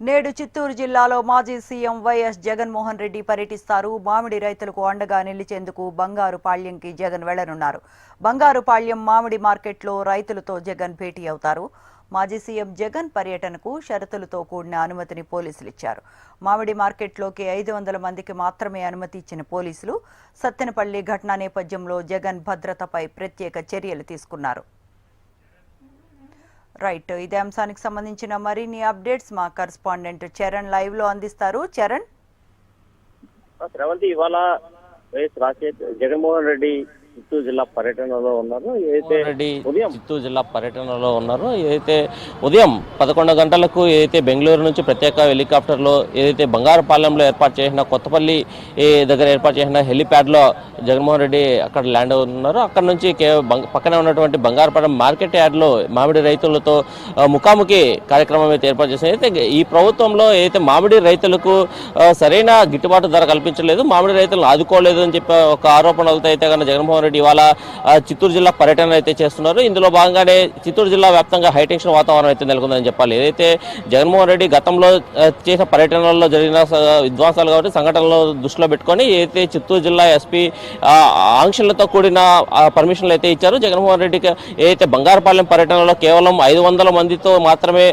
నేడు చిత్తూరు జిల్లాలో మాజీ సీఎం వైఎస్ జగన్మోహన్ రెడ్డి పర్యటిస్తారు. మామిడి రైతులకు అండగా నిలిచేందుకు బంగారు పాళ్యంకి జగన్ వెళ్ళనున్నారు. బంగారు పాళ్యం మామిడి మార్కెట్లో రైతులతో జగన్ భేటీ అవుతారు. మాజీ సీఎం జగన్ పర్యటనకు షరతులతో కూడిన అనుమతిని పోలీసులు ఇచ్చారు. మామిడి మార్కెట్లోకి ఐదు వందల మందికి మాత్రమే అనుమతి ఇచ్చిన పోలీసులు సత్తెనపల్లి ఘటనా నేపథ్యంలో జగన్ భద్రతపై ప్రత్యేక చర్యలు తీసుకున్నారు. రైట్ ఇదే అంశానికి సంబంధించిన మరిన్ని అప్డేట్స్ మా కరస్పాండెంట్ చరణ్ లైవ్లో అందిస్తారు. చరణ్? శ్రవంతి ఇవాళ వైఎస్ రాజశేఖర్ జగన్మోహన్ రెడ్డి చిత్తూరు జిల్లా పర్యటనలో ఉన్నారు. ఏదైతే ఉదయం చిత్తూరు జిల్లా పర్యటనలో ఉన్నారు. ఏదైతే ఉదయం పదకొండు గంటలకు ఏదైతే బెంగళూరు నుంచి ప్రత్యేక హెలికాప్టర్లో ఏదైతే బంగారుపాలెంలో ఏర్పాటు చేసిన కొత్తపల్లి దగ్గర ఏర్పాటు చేసిన హెలిప్యాడ్లో జగన్మోహన్ రెడ్డి అక్కడ ల్యాండ్ అవుతున్నారు. అక్కడ నుంచి పక్కనే ఉన్నటువంటి బంగారుపాలెం మార్కెట్ యార్డ్లో మామిడి రైతులతో ముఖాముఖి కార్యక్రమం అయితే ఏర్పాటు చేసింది అయితే ఈ ప్రభుత్వంలో ఏదైతే మామిడి రైతులకు సరైన గిట్టుబాటు ధర కల్పించలేదు మామిడి రైతులను ఆదుకోలేదు అని చెప్పి ఒక ఆరోపణలతో అయితే కన్నా జగన్మోహన్ రెడ్డి ఇవాళ చిత్తూరు జిల్లా పర్యటన అయితే చేస్తున్నారు. ఇందులో భాగంగానే చిత్తూరు జిల్లా వ్యాప్తంగా హైటెన్షన్ వాతావరణం అయితే నెలకొందని చెప్పాలి. ఏదైతే జగన్మోహన్ రెడ్డి గతంలో చేసిన పర్యటనల్లో జరిగిన స- విధ్వంసాలు కాబట్టి సంఘటనలు దృష్టిలో పెట్టుకొని ఏదైతే చిత్తూరు జిల్లా ఎస్పీ ఆంక్షలతో కూడిన పర్మిషన్లు అయితే ఇచ్చారు జగన్మోహన్ రెడ్డికి ఏదైతే బంగారపాలెం పర్యటనలో కేవలం ఐదు వందల మందితో మాత్రమే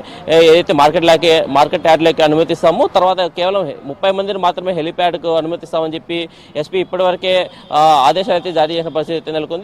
ఏదైతే మార్కెట్ లాకి మార్కెట్ యార్డ్లోకి అనుమతిస్తాము తర్వాత కేవలం ముప్పై మందిని మాత్రమే హెలిప్యాడ్కు అనుమతిస్తామని చెప్పి ఎస్పీ ఇప్పటివరకే ఆదేశాలు అయితే జారీ చేసిన de tenerlo con